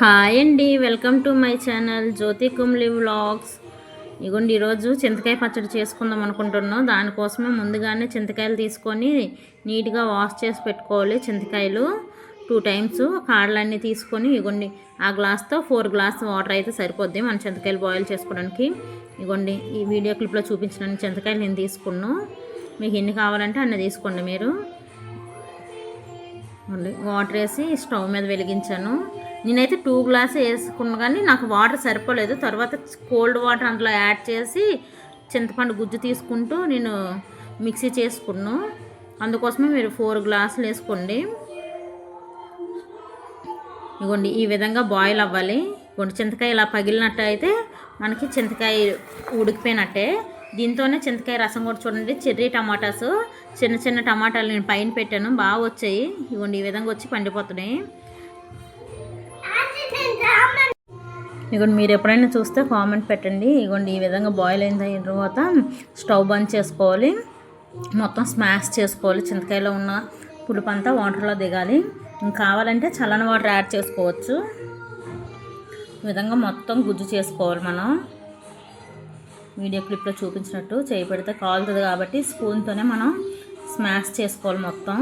Hi అండి welcome to my channel Jyothi Kumli vlogs. ఇగోండి ఈరోజు చింతకాయ పచ్చడి చేసుకుందాం అనుకుంటున్నాం. దానికోసమే ముందుగానే చింతకాయలు తీసుకొని నీట్గా వాష్ చేసి పెట్టుకోవాలి చింతకాయలు. టూ టైమ్స్ కాడలన్నీ తీసుకొని ఇగోండి ఆ గ్లాస్తో ఫోర్ గ్లాస్ వాటర్ అయితే సరిపోద్ది మన చింతకాయలు బాయిల్ చేసుకోవడానికి. ఇగోండి ఈ వీడియో క్లిప్లో చూపించిన చింతకాయలు నేను తీసుకున్నాను. మీకు ఎన్ని కావాలంటే అన్ని తీసుకోండి మీరు. వాటర్ వేసి స్టవ్ మీద వెలిగించాను. నేనైతే టూ గ్లాస్ వేసుకున్నా కానీ నాకు వాటర్ సరిపోలేదు. తర్వాత కోల్డ్ వాటర్ అందులో యాడ్ చేసి చింతపండు గుజ్జు తీసుకుంటూ నేను మిక్సీ చేసుకున్నాను అందుకోసమే మీరు ఫోర్ గ్లాసులు వేసుకోండి. ఇగోండి ఈ విధంగా బాయిల్ అవ్వాలి. ఇగోండి చింతకాయ ఇలా పగిలినట్టు అయితే మనకి చింతకాయ ఉడికిపోయినట్టే. దీంతోనే చింతకాయ రసం కూడా చూడండి చెర్రీ టమాటాస్. చిన్న చిన్న టమాటాలు నేను పైన పెట్టాను బాగా వచ్చాయి. ఇవ్వండి ఈ విధంగా వచ్చి పండిపోతున్నాయి. ఇగోండి మీరు ఎప్పుడైనా చూస్తే కామెంట్ పెట్టండి. ఇగోండి ఈ విధంగా బాయిల్ అయిన తర్వాత స్టవ్ బంద్ చేసుకోవాలి. మొత్తం స్మాష్ చేసుకోవాలి. చింతకాయలో ఉన్న పులుపు అంతా వాటర్లో దిగాలి. ఇంకా కావాలంటే చల్లని వాటర్ యాడ్ చేసుకోవచ్చు. ఈ విధంగా మొత్తం గుజ్జు చేసుకోవాలి మనం. వీడియో క్లిప్లో చూపించినట్టు చేయి పెడితే కాలుతుంది కాబట్టి స్పూన్తోనే మనం స్మాష్ చేసుకోవాలి మొత్తం.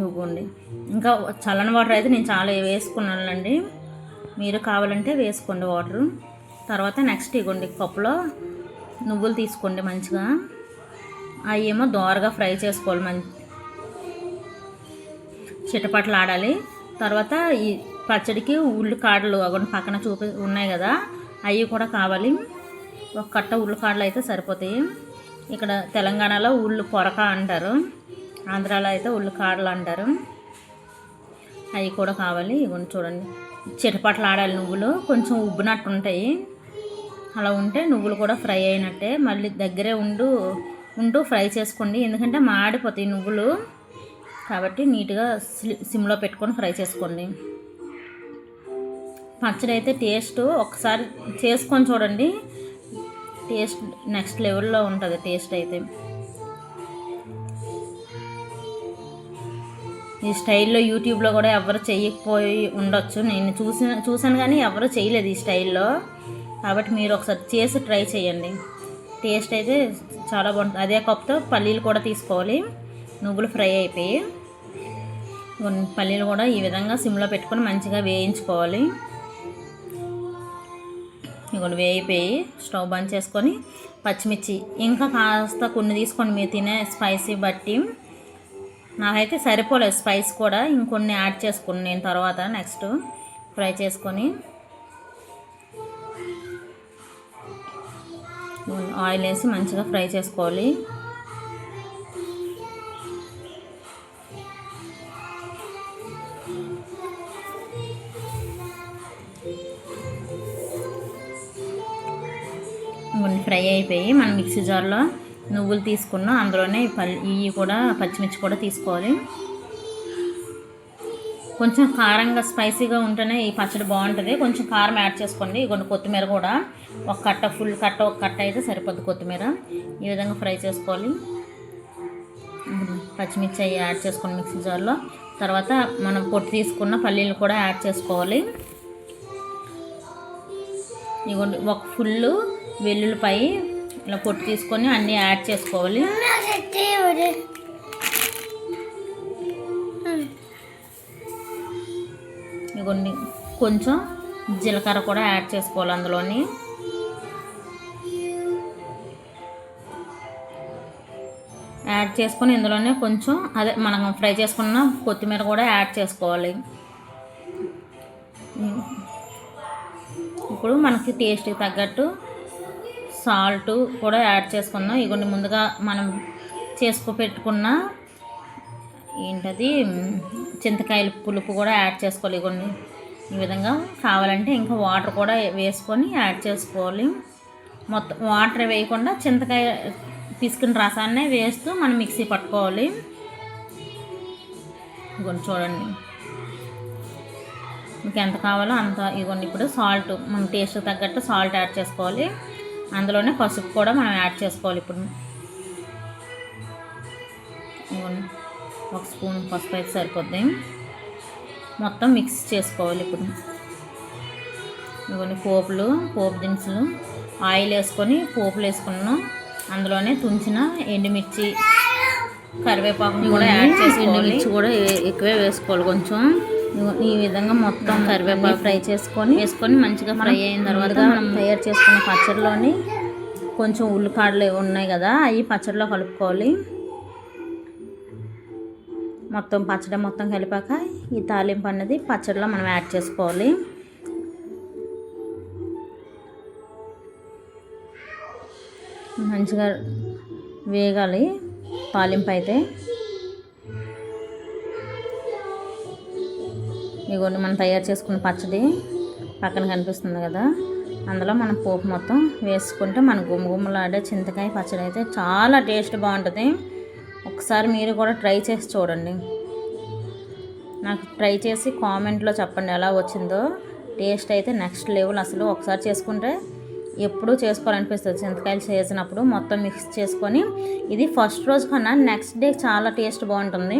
ఇవ్వండి. ఇంకా చల్లని వాటర్ అయితే నేను చాలా వేసుకున్నానండి మీరు కావాలంటే వేసుకోండి వాటర్. తర్వాత నెక్స్ట్ ఇగోండి కప్పులో నువ్వులు తీసుకోండి మంచిగా. అవి ఏమో దోరగా ఫ్రై చేసుకోవాలి మంచి చిటపట్లు ఆడాలి. తర్వాత ఈ పచ్చడికి ఉల్లి కాడలు అవి పక్కన చూపి ఉన్నాయి కదా అవి కూడా కావాలి. ఒక కట్ట ఉల్లికాడలు అయితే సరిపోతాయి. ఇక్కడ తెలంగాణలో ఉళ్ళు పొరక అంటారు. ఆంధ్రాలో అయితే ఉల్లికాడలు అంటారు. అవి కూడా కావాలి. ఇవన్నీ చూడండి. చిటపట్లు ఆడాలి నువ్వులు. కొంచెం ఉబ్బినట్టు ఉంటాయి అలా ఉంటే నువ్వులు కూడా ఫ్రై అయినట్టే. మళ్ళీ దగ్గరే ఉండు ఉంటూ ఫ్రై చేసుకోండి. ఎందుకంటే మాడిపోతాయి నువ్వులు. కాబట్టి నీట్గా సిమ్లో పెట్టుకొని ఫ్రై చేసుకోండి. పచ్చడి అయితే టేస్ట్ ఒకసారి చేసుకొని చూడండి. టేస్ట్ నెక్స్ట్ లెవెల్లో ఉంటుంది టేస్ట్ అయితే. ఈ స్టైల్లో యూట్యూబ్లో కూడా ఎవరు చేయకపోయి ఉండొచ్చు. నేను చూసిన చూసాను కానీ ఎవరు చేయలేదు ఈ స్టైల్లో. కాబట్టి మీరు ఒకసారి చేసి ట్రై చేయండి. టేస్ట్ అయితే చాలా బాగుంటుంది. అదే కప్తో పల్లీలు కూడా తీసుకోవాలి. నువ్వులు ఫ్రై అయిపోయి. పల్లీలు కూడా ఈ విధంగా సిమ్లో పెట్టుకొని మంచిగా వేయించుకోవాలి. ఇవి వేయిపోయి స్టవ్ బంద్ చేసుకొని పచ్చిమిర్చి. ఇంకా కాస్త కొన్ని తీసుకోండి. మీరు తినే స్పైసీ బట్టి. నాకైతే సరిపోలేదు స్పైస్ కూడా. ఇంకొన్ని యాడ్ చేసుకుని నేను తర్వాత నెక్స్ట్ ఫ్రై చేసుకొని ఆయిల్ వేసి మంచిగా ఫ్రై చేసుకోవాలి. కొన్ని ఫ్రై అయిపోయి మనం మిక్సీ జార్లో నువ్వులు తీసుకున్నాం అందులోనే పల్లి ఇవి కూడా పచ్చిమిర్చి కూడా తీసుకోవాలి. కొంచెం కారంగా స్పైసీగా ఉంటేనే ఈ పచ్చడి బాగుంటుంది. కొంచెం కారం యాడ్ చేసుకోండి. ఇగోండి కొత్తిమీర కూడా. ఒక కట్ట ఫుల్ కట్ట ఒక కట్ట అయితే సరిపోద్ది కొత్తిమీర. ఈ విధంగా ఫ్రై చేసుకోవాలి. పచ్చిమిర్చి అవి యాడ్ చేసుకోండి మిక్సీ జార్లో. తర్వాత మనం పొట్టు తీసుకున్న పల్లీలు కూడా యాడ్ చేసుకోవాలి. ఇగోండి ఒక ఫుల్ వెల్లుల్లిపాయి ఇలా పొట్టు తీసుకొని అన్నీ యాడ్ చేసుకోవాలి. ఇగోండి కొంచెం జీలకర్ర కూడా యాడ్ చేసుకోవాలి అందులోని. యాడ్ చేసుకొని ఇందులోనే కొంచెం అదే మనం ఫ్రై చేసుకున్న కొత్తిమీర కూడా యాడ్ చేసుకోవాలి. ఇప్పుడు మనకి టేస్ట్కి తగ్గట్టు సాల్ట్ కూడా యాడ్ చేసుకుందాం ఇగోండి ముందుగా మనం చేసుకో పెట్టుకున్న ఏంటది చింతకాయల పులుపు కూడా యాడ్ చేసుకోవాలి. ఇగోండి ఈ విధంగా కావాలంటే ఇంకా వాటర్ కూడా వేసుకొని యాడ్ చేసుకోవాలి. మొత్తం వాటర్ వేయకుండా చింతకాయ పిసికిన రసాన్నే వేస్తూ మనం మిక్సీ పట్టుకోవాలి. ఇగోండి చూడండి. మీకు ఎంత కావాలో అంత ఇగోండి ఇప్పుడు సాల్ట్ మనం టేస్ట్ తగ్గట్టు సాల్ట్ యాడ్ చేసుకోవాలి. అందులోనే పసుపు కూడా మనం యాడ్ చేసుకోవాలి ఇప్పుడు. ఒక స్పూన్ పసుపు అయితే సరిపోద్ది. మొత్తం మిక్స్ చేసుకోవాలి ఇప్పుడు. ఇవన్నీ పోపులు పోపు దినుసులు ఆయిల్ వేసుకొని పోపులు వేసుకున్నాం అందులోనే తుంచిన ఎండుమిర్చి కరివేపాకు కూడా యాడ్ చేసుకోవాలి. కూడా ఎక్కువే వేసుకోవాలి కొంచెం. ఈ విధంగా మొత్తం కరివేపాకు ఫ్రై చేసుకొని వేసుకొని మంచిగా ఫ్రై అయిన తర్వాత మనం తయారు చేసుకున్న పచ్చడిలోని కొంచెం ఉల్లికాడలు ఉన్నాయి కదా అవి పచ్చడిలో కలుపుకోవాలి. మొత్తం పచ్చడి మొత్తం కలిపాక ఈ తాలింపు అన్నది పచ్చడిలో మనం యాడ్ చేసుకోవాలి. మంచిగా వేగాలి తాలింపు అయితే. ఇగోండి మనం తయారు చేసుకున్న పచ్చడి పక్కన కనిపిస్తుంది కదా. అందులో మనం పోపు మొత్తం వేసుకుంటే మన గుమ్మగుమ్మలాడే చింతకాయ పచ్చడి అయితే చాలా టేస్ట్ బాగుంటుంది. ఒకసారి మీరు కూడా ట్రై చేసి చూడండి. నాకు ట్రై చేసి కామెంట్లో చెప్పండి ఎలా వచ్చిందో. టేస్ట్ అయితే నెక్స్ట్ లెవెల్ అసలు ఒకసారి చేసుకుంటే ఎప్పుడూ చేసుకోవాలనిపిస్తుంది. చింతకాయలు చేసినప్పుడు మొత్తం మిక్స్ చేసుకొని ఇది ఫస్ట్ రోజు కన్నా నెక్స్ట్ డే చాలా టేస్ట్ బాగుంటుంది.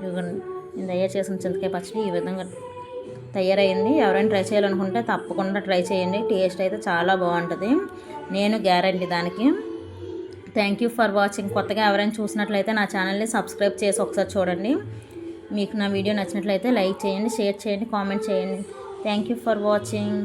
ఇదిగోండి నేను తయారు చేసిన చింతకాయ పచ్చడి ఈ విధంగా తయారైంది. ఎవరైనా ట్రై చేయాలనుకుంటే తప్పకుండా ట్రై చేయండి. టేస్ట్ అయితే చాలా బాగుంటుంది. నేను గ్యారంటీ దానికి. థ్యాంక్ యూ ఫర్ వాచింగ్ కొత్తగా ఎవరైనా చూసినట్లయితే నా ఛానల్ని సబ్స్క్రైబ్ చేసి ఒకసారి చూడండి. మీకు నా వీడియో నచ్చినట్లయితే లైక్ చేయండి షేర్ చేయండి కామెంట్ చేయండి. Thank you for watching